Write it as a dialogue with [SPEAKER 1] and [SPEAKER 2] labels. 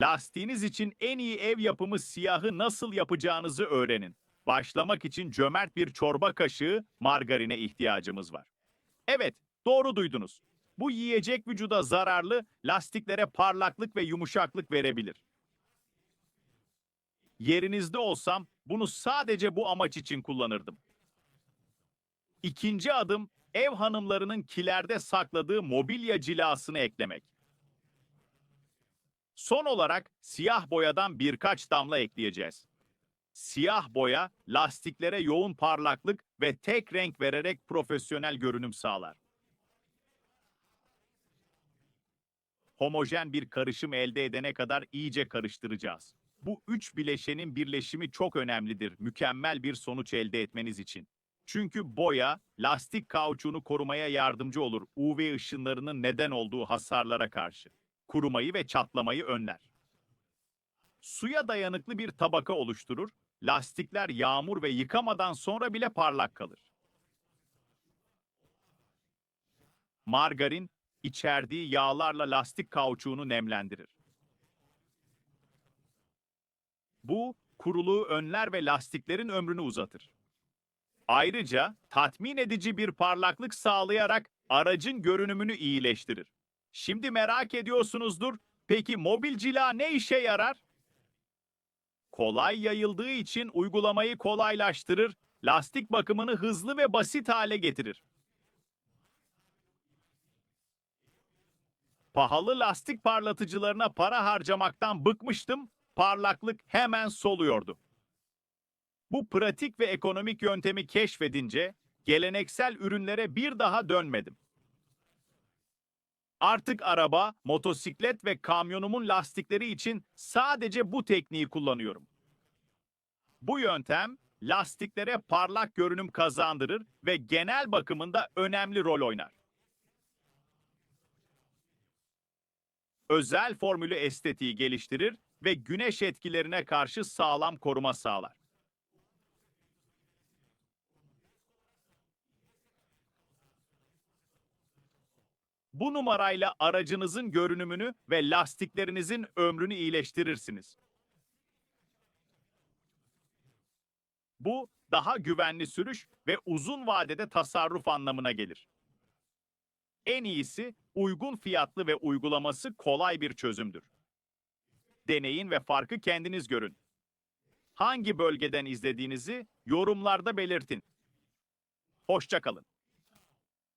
[SPEAKER 1] Lastiğiniz için en iyi ev yapımı siyahı nasıl yapacağınızı öğrenin. Başlamak için cömert bir çorba kaşığı margarine ihtiyacımız var. Evet, doğru duydunuz. Bu yiyecek vücuda zararlı, lastiklere parlaklık ve yumuşaklık verebilir. Yerinizde olsam bunu sadece bu amaç için kullanırdım. İkinci adım ev hanımlarının kilerde sakladığı mobilya cilasını eklemek. Son olarak siyah boyadan birkaç damla ekleyeceğiz. Siyah boya lastiklere yoğun parlaklık ve tek renk vererek profesyonel görünüm sağlar. Homojen bir karışım elde edene kadar iyice karıştıracağız. Bu üç bileşenin birleşimi çok önemlidir mükemmel bir sonuç elde etmeniz için. Çünkü boya, lastik kauçuğunu korumaya yardımcı olur UV ışınlarının neden olduğu hasarlara karşı. Kurumayı ve çatlamayı önler. Suya dayanıklı bir tabaka oluşturur, lastikler yağmur ve yıkamadan sonra bile parlak kalır. Margarin, içerdiği yağlarla lastik kauçuğunu nemlendirir. Bu, kuruluğu önler ve lastiklerin ömrünü uzatır. Ayrıca tatmin edici bir parlaklık sağlayarak aracın görünümünü iyileştirir. Şimdi merak ediyorsunuzdur, peki mobil cila ne işe yarar? Kolay yayıldığı için uygulamayı kolaylaştırır, lastik bakımını hızlı ve basit hale getirir. Pahalı lastik parlatıcılarına para harcamaktan bıkmıştım, parlaklık hemen soluyordu. Bu pratik ve ekonomik yöntemi keşfedince geleneksel ürünlere bir daha dönmedim. Artık araba, motosiklet ve kamyonumun lastikleri için sadece bu tekniği kullanıyorum. Bu yöntem lastiklere parlak görünüm kazandırır ve genel bakımında önemli rol oynar. Özel formülü estetiği geliştirir ve güneş etkilerine karşı sağlam koruma sağlar. Bu numarayla aracınızın görünümünü ve lastiklerinizin ömrünü iyileştirirsiniz. Bu daha güvenli sürüş ve uzun vadede tasarruf anlamına gelir. En iyisi uygun fiyatlı ve uygulaması kolay bir çözümdür. Deneyin ve farkı kendiniz görün. Hangi bölgeden izlediğinizi yorumlarda belirtin. Hoşçakalın.